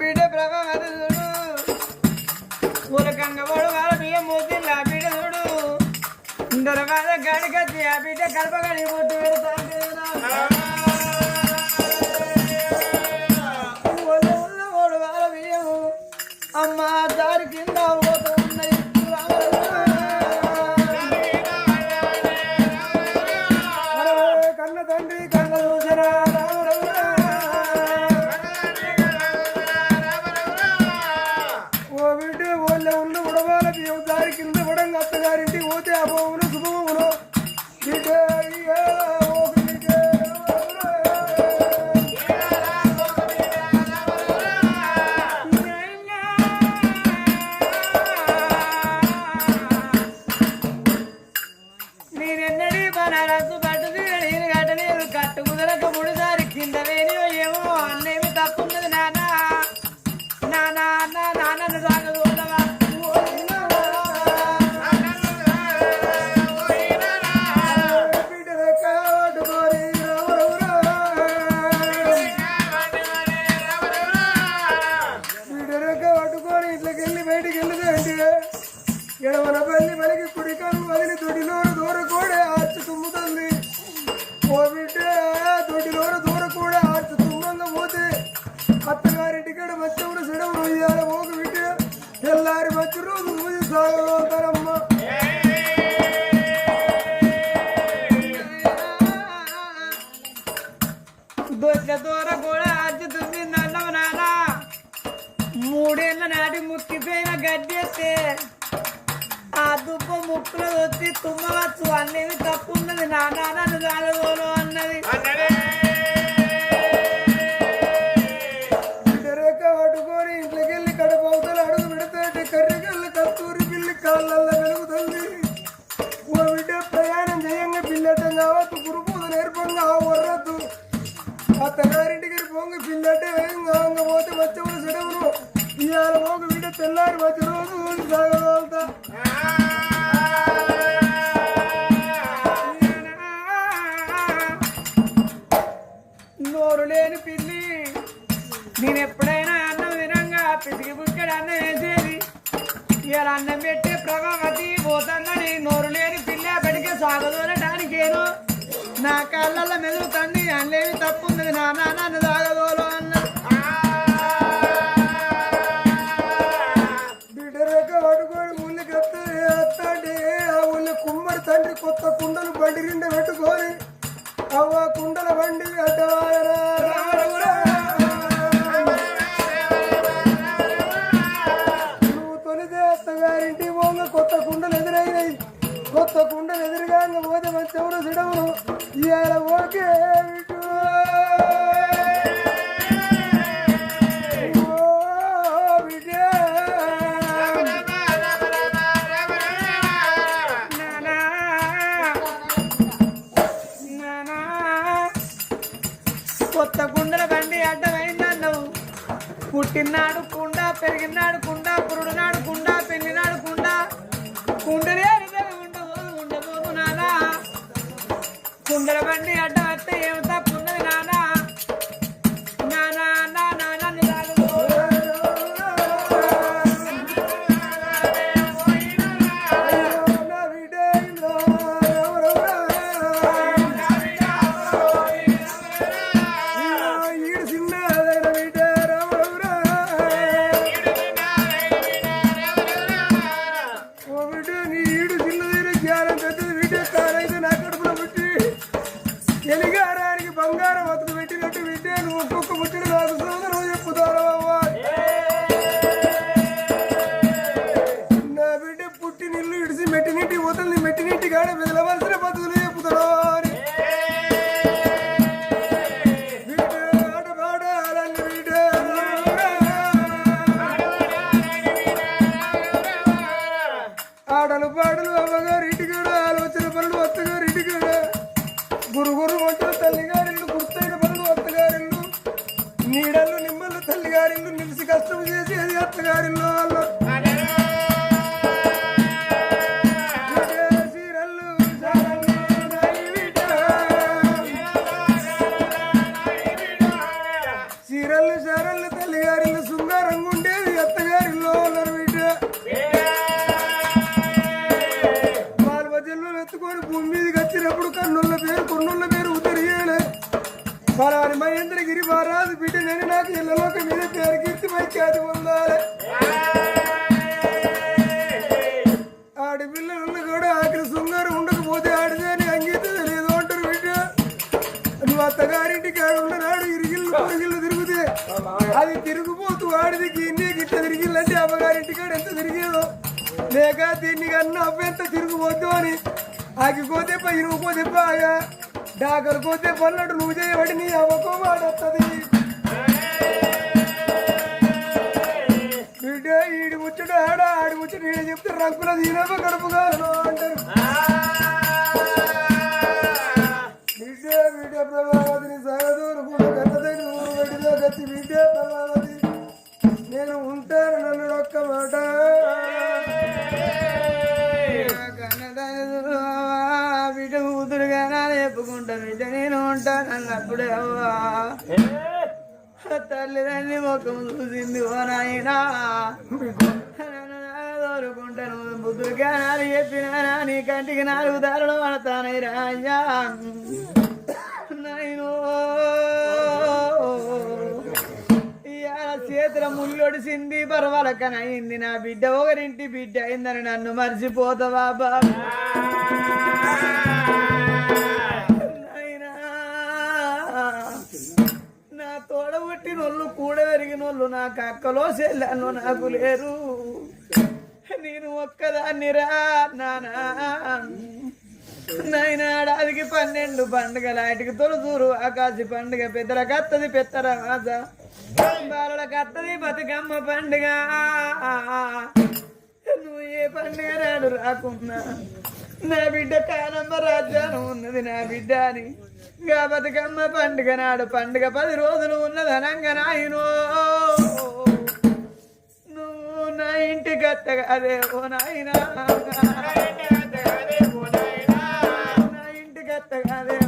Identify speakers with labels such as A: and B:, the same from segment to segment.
A: బిడ్డ ప్రభాకరుడు ఉలకంగా వాడు వాళ్ళ బియ్యం మూతి ఆ బిడ్డ చూడు దొరకాల గడికచ్చి ఆ బిడ్డ కడపగడి పొట్టు పెడతాడు. అన్నీ తప్పు ఉన్నది నాన్న నన్ను పిసికి పుచ్చుకడు అన్నం వేసేది ఇవాళ అన్నం పెట్టే ప్రభావతి పోతుందని నోరు లేని పిల్ల బడికే సాగదోలటానికేను. నా కళ్ళల్లో మెదుగుతుంది అనలేని తప్పు ఉంది నా నాన్న సాగదోలు అన్న. తండ్రి కొత్త కుండలు బండి రెండు పెట్టుకొని అవ్వ కుండల బండి అడ్డవారా పోతే మంచవుడు సిడవుడు ఇవాళ ఓకే కొత్త గుండెల బండి అడ్డమైందన్నావు. పుట్టినాడు కుండా పెరిగినాడు కుండా పురుడునాడు
B: ఆగిపోతే పై నువ్వు పోతే బాగా డాకలు పోతే పన్నట్టు నువ్వు చేయబడి నీ అవ్వకో వాడొస్తుంది బిడ్డ ఈడి ముచ్చట ఆడ ఆడి ముచ్చట ఈడ చెప్తే రంగుల దీనమ్మ కడుపు అంటారు. అన్నప్పుడే అవ్వా. తల్లిదండ్రి ముఖం చూసింది ఓ నాయనా. కోరుకుంటాను బుద్ధుడిగా నాలుగు చెప్పినా నీ కంటికి నాలుగు దారులు పడతానై రాజా. నాయనో చేతుల ముళ్ళొడిసింది పర్వాలకనయింది నా బిడ్డ ఒకరింటి బిడ్డ అయిందని నన్ను మర్చిపోతావా బాబా. పుట్టినోళ్ళు కూడ పెరిగినోళ్ళు నాకు అక్కలో చెల్లెళ్ళు నాకు లేరు. నేను ఒక్కదాన్ని రా నానా నాయన ఏడాదికి పన్నెండు పండుగ లాంటికి తొలదూరు ఆకాశి పండుగ పెద్దలకు అత్తది పెత్తర రాజ. బాలలకు అత్తది బతుకమ్మ పండుగ. నువ్వు ఏ పండుగ రాడు రాకున్నా? నా బిడ్డ కానమ్మ రాజ్యానం ఉన్నది నా బిడ్డ అని. గా బతుకమ్మ పండుగ నాడు పండుగ పది రోజులు ఉన్నది అనంగా నాయనో. నువ్వు నా ఇంటికి అత్తగా అదే ఓ నాయనా. నా ఇంటికి అత్తగా అదే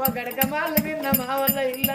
B: ఆశలు గడక మాళ్ళు నిన్న మా వల్ల ఇల్లు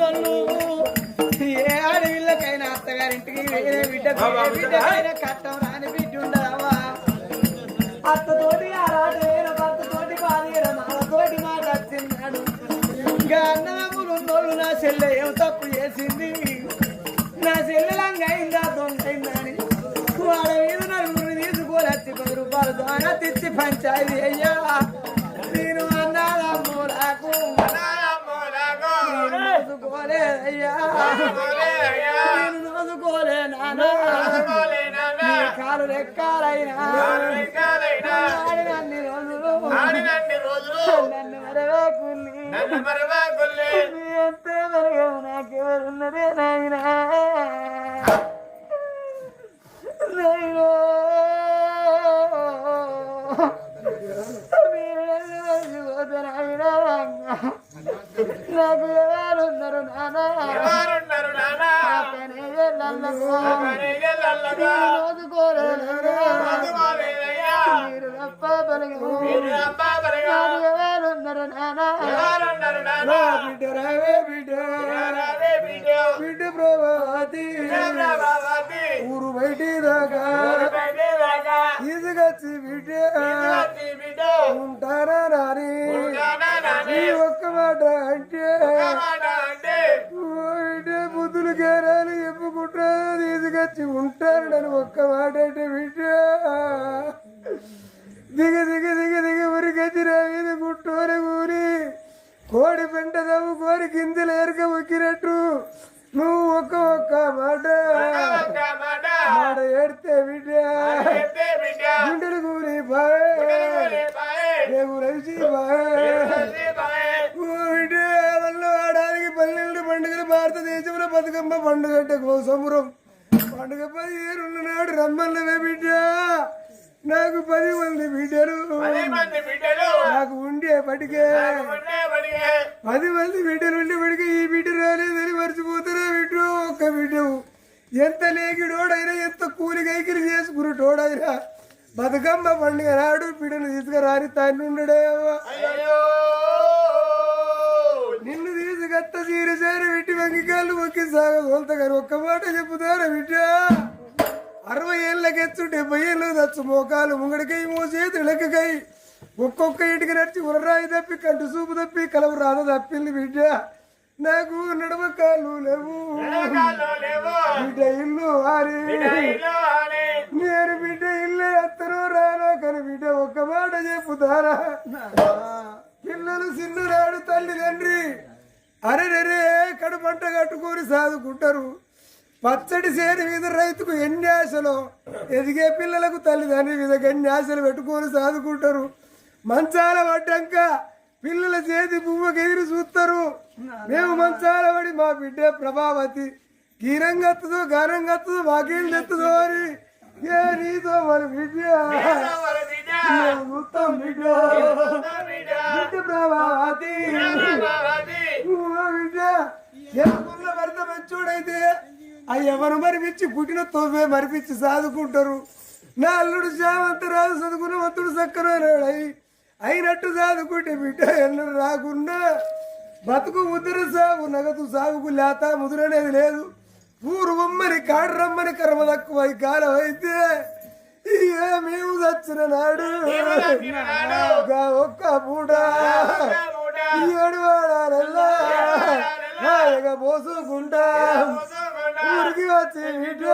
B: నన్ను. ఏ ఆడవిళ్ళకైనా అత్తగారింటికి వేరే బిడ్డకు ఏ బిడ్డకైనా కట్టం రాని బిడ్డ ఉండవా అత్తతోటి ఆరాటైన భర్తతోటి బాధ మాతోటి మాట వచ్చిన్నాడు ఇంకా అన్నదమ్ములు ఉన్నోళ్ళు నా చెల్లె ఏం తప్పు చేసింది? నా చెల్లెలంగా అయిందా దొంగైందా అని. వాడ మీద నలుగురు తీసుకోలేచ్చి పది రూపాయలు ద్వారా తెచ్చి పంచాయతీ అయ్యా. నేను నేను నోసుకోలేదయ్యా నేను నోసుకోలే నాన్న నీ కాలు రెక్కాలైనా ఆడినన్ని రోజులు నన్ను మరగవు నాకెవరున్నదే నాయనా నాకు ఎవరున్నారు నానా
C: ఎవరున్నారు నానా?
B: మీరు తప్ప ఎవరున్నారు నానా
A: బిడ్డ రావే బిడ్డ? ఆడానికి పన్నెండు పండుగలు భారతదేశంలో బతుకమ్మ పండుగ అంటే కోసమురం పండుగ పదిహేను నాడు రమ్మన్నవే బిడ్డ. నాకు పది మంది బిడ్డలు. నాకు ఉండే
C: బడిగే.
A: పది మంది బిడ్డలు ఉండే పడికే ఈ బిడ్డ రాలేదని మర్చిపోతారా బిడ్డ? ఒక్క బిడ్డవు. ఎంత లేకిడోడైనా ఎంత కూలి కైకిలు చేసుకునేటోడైనా బతుకమ్మ పండుగ నాడు బిడ్డను తీసుకురాని తండ్రి ఉండడే అవ్వ
C: అయ్యయ్యో.
A: నిన్ను తీసుకత్త చీర చేరి పెట్టి వంగికాళ్ళు మొక్కి సాగదు గారు ఒక్క మాట చెప్పుతారా బిడ్డ? అరవై ఏళ్ళకెచ్చు డెబ్బై ఏళ్ళు తచ్చు మోకాలు ముంగడికై మోసేది ఇళ్ళకై ఒక్కొక్క ఇంటికి నడిచి ఉరరాయి తప్పి కంటి చూపు తప్పి కలవు రాద తప్పింది బిడ్డ. నాకు నడమ కాళ్ళు లేవు. బిడ్డ ఇల్లు
C: అని.
A: నేను బిడ్డ ఇల్లే ఎత్తను రానో కానీ బిడ్డ ఒక్క మాట చెప్పుతారా? పిల్లలు సిన్నురాడు తల్లి తండ్రి. అరెరే కడుపంట కట్టుకొని సాదుకుంటారు. పచ్చడి చేరి మీద రైతుకు ఎన్ని ఆశలు? ఎదిగే పిల్లలకు తల్లిదండ్రి మీద ఎన్ని ఆశలు పెట్టుకొని సాదుకుంటారు? మంచాల పడ్డాక పిల్లల చేతి పువ్వకి ఎదురు చూస్తారు. మేము మంచాల పడి మా బిడ్డ ప్రభావతి. గీరంగత్తదో గానంగత్తదో మాకేం తెత్తదో అని. ఏ నీతో మన బిడ్డ?
C: మొత్తం బిడ్డ?
A: చూస్తాం బిడ్డ
C: బిడ్డ.
A: ప్రభావతి బిడ్డ? ఎవరున్న భర్త మంచోడైతే ఆ ఎవరు మరిపించి పుట్టిన తోవే మరిపించి సాదుకుంటారు. నా అల్లుడు శామంత రాదు చదువుకున్న మత్తుడు చక్కరాయి అయినట్టు సాదుకుంటే బిడ్డ ఎన్నడు రాకున్నా బతుకు ముద్ర సాగు నగదు సాగుకు లేత ముదురనేది లేదు. ఊరు బొమ్మని కాడు రమ్మని కర్మ తక్కువ ఈ కాలం అయితే ఇక మేము చచ్చిన నాడు ఒక్క పూట
C: మూడ.
A: ఏడు వాడాలల్లా నాయక పోసుకుంటా. ఊరికి వచ్చి బిడ్డ.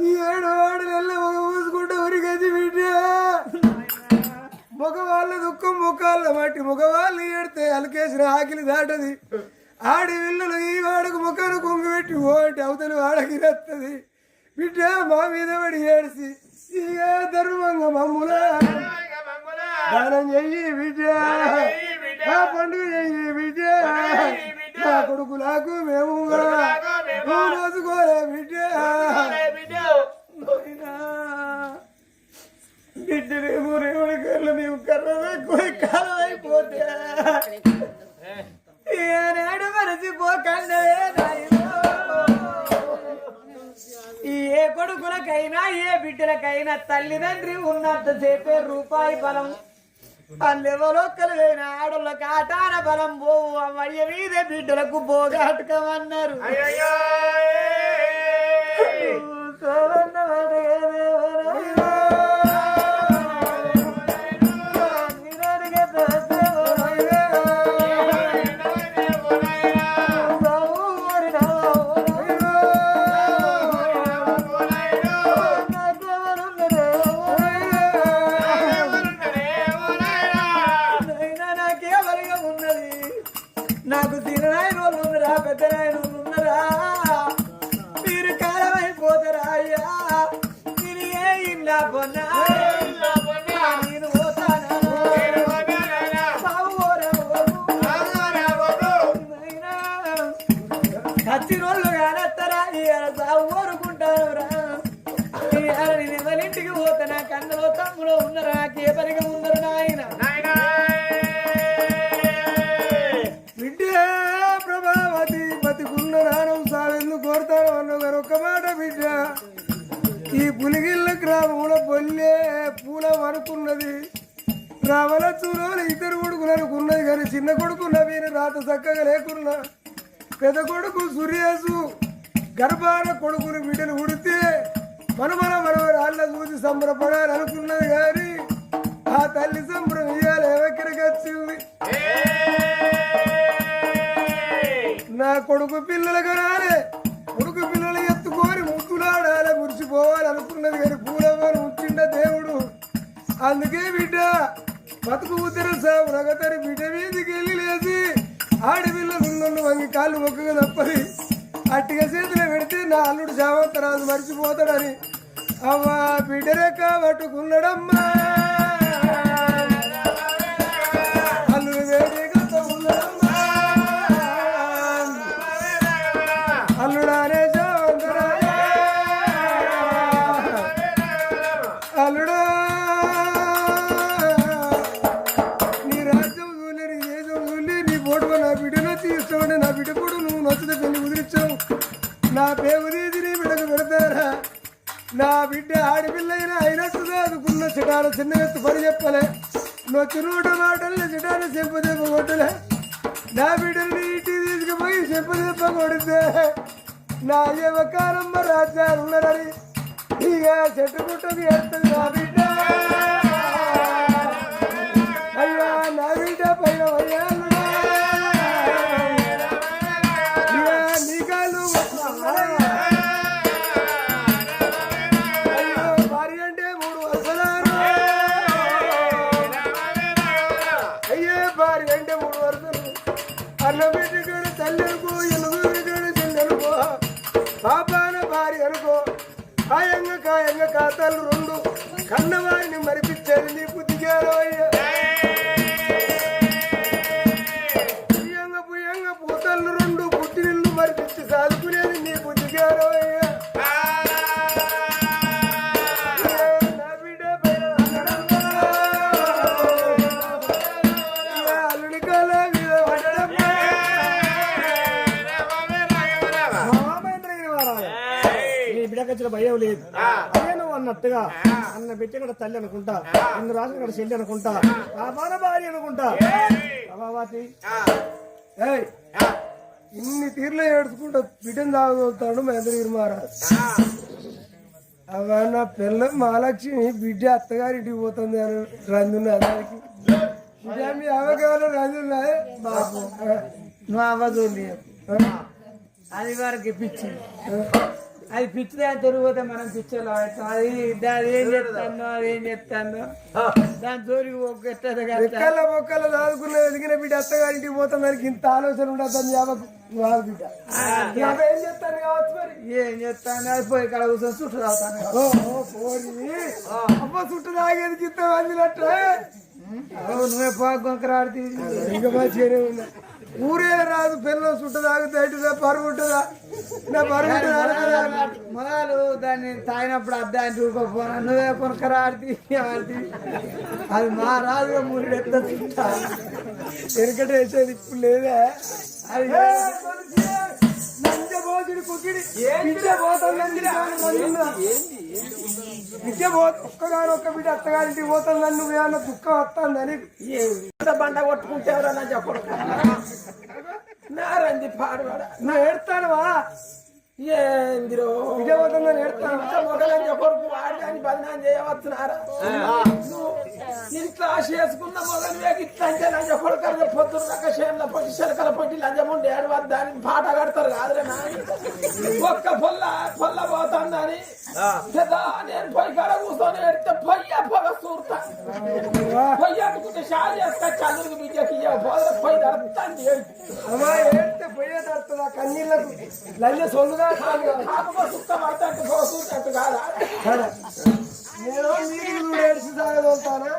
C: ఈ
A: ఏడు వాడలల్లా పోసుకుంటా ఊరికి వచ్చి బిడ్డ. మగవాళ్ళ దుఃఖం ముఖాళ్ళ మట్టి మగవాళ్ళు ఏడితే అలకేసిన ఆకిలి దాటది ఆడి విల్లులు ఈ వాడకు ముఖాన్ని కుంగు పెట్టి అవతలి వాడకి రత్తది బిడ్డ మా మీద పడి ఏడిసి ఇక ధర్మంగా మమ్ముల దానం చెయ్యి బిడ్డ ఆ పండుగ చెయ్యి బిడ్డ నా కొడుకులకు మేము
C: మేము.
A: బిడ్డ
C: ఒరే బిడ్డ.
A: బిడ్డనేమో రేవుడి కళ్ళు మేము
B: ఏనాడు మరచిపోకండే ఏ కొడుకులకైనా ఏ బిడ్డలకైనా తల్లిదండ్రి ఉన్నంత చెప్పే రూపాయి బలం. అల్లెవరొక్కలైన ఆడోళ్ళకి ఆటాన బలం పోవు. అమ్మయ్య మీదే బిడ్డలకు పోగాటకమన్నారు
C: అయ్యయ్యో.
A: కొడుకు సూర్యాసు గర్భాన కొడుకుని బిడ్డలు ఉడితే మనమన మనవరాళ్ళ చూసి సంబరపడాలి అనుకున్నది కానీ ఆ తల్లి సంబరం ఇయ్యాలి ఎక్కడికి వచ్చింది నా కొడుకు పిల్లలు కనాలి కొడుకు పిల్లలు ఎత్తుకొని ముద్దులాడాలి మురిసిపోవాలి అనుకున్నది కానీ పూలమని ఉంచిండ దేవుడు. అందుకే బిడ్డ బతుకు ఉత్తర సాగు నగతరి బిడ్డ మీదకి వెళ్ళి లేచి ఆడపిల్లలు ఉన్నన్ను వంగి కాళ్ళు మొక్కగా తప్పది. అట్టిగా చేతిలో పెడితే నా అల్లుడు సావంతరాజు మర్చిపోతాడని. అవ్వా బిడ్డ రెక్క నా యువకారమ్మ రాజ్యాలు ఉన్నారని ఇక చెట్టు పుట్టది వెళ్తుంది నా బిడ్డ? అన్న బిడ్డ
D: కూడా తల్లి అనుకుంటా. అన్న రాజు కూడా చెల్లి అనుకుంటా. ఆ. మన భార్య అనుకుంటా.
A: ఏయ్, ఇన్ని తీర్లు ఏడుచుకుంటూ బిడ్డను తాగుతాడు మహేంద్రగిరి మహారాజ్. అవా నా పిల్ల మహాలక్ష్మి బిడ్డ అత్తగారింటికి పోతుంది అని రందున్న అందరికి. మీ రందున్నా? బాబు
B: నువ్వు అవ్వదు అది వారికి పిచ్చి అది పిచ్చి దాని తొలిగిపోతే మనం పిచ్చోళ్ళు. అది దాని ఏం చెప్తాను అది ఏం చెప్తాను దాని జోలికి ఒక ఎట్టదు కదా.
A: రెక్కల మొక్కలు దాదుకున్న ఎదిగిన బిడ్డ అత్తగారింటికి పోతుంది దానికి ఇంత ఆలోచన ఉండదు యావకు వాడు బిడ్డ. ఏం చెప్తాను కావచ్చు మరి?
B: ఏం చెప్తాను? అది పోయి కడ కూర్చొని చుట్టూ తాగుతాను.
A: అమ్మ చుట్టూ తాగేది గిత్త అందినట్టే.
B: నువ్వే పోగొంకరాడుతీ
A: ఇంకా మంచిగానే ఉన్నా ఊరే రాదు పిల్లలు చుట్టూ తాగితే ఎటుదా పరువు ఉంటుందా? నా పరువు
B: మొదలు దాన్ని తాగినప్పుడు అద్దాన్ని చూడుకోపోనా నువ్వే కొనకరాడుతీ ఆడుతీ అది మా రాజుగా మూడు ఎత్త తింటా.
A: వేసేది ఇప్పుడు లేదా?
B: అది
A: నంజ పోతుడి కుకిడి. విద్య ఒక్కగారు ఒక్క బిడ్డ అత్తగారింటికి పోతుందని నువ్వు ఏమన్నా దుఃఖం వస్తుందని
B: బండ కొట్టుకుంటే ఎవరన్నా చెప్పడు. నారంది పాడువాడ
A: నువ్వు ఏడుతానవా?
B: ఏందిరో?
A: విద్య పోతుందని ఏడుతాను
B: మొగలని చెప్పరు వాడిని బదనాం చేయవచ్చునారా నువ్వు ఇంట్లో చేసుకున్న వేగి ఇట్లా అంటే లంజ కొడుకరు పొద్దున్న దాకా చేనుల పొట్టి చిలకల పొట్టి లంజముండి ఏడవద్దు దానికి పాట కడతారు కాదురే ఒక్క పొల్ల పొల్ల పోతుందని నేను. పొయ్యి కాడ కూర్చొని ఎడితే పొయ్య పొగ చూరుతా పొయ్యి అట్టుకుంటే షా చేస్తా చంద్రుడికి బిడ్డకి పోదర పొయ్యి
A: అమ్మా ఏడితే పోయే తడుతుందా కన్నీళ్ళకు లంజ సొల్లుగా
B: కాకపోతే సుక్క పడతాంటే పొగ చూసినట్టు కాదా?
A: నేను నీకు ఏడిచి సాగదోలుతానా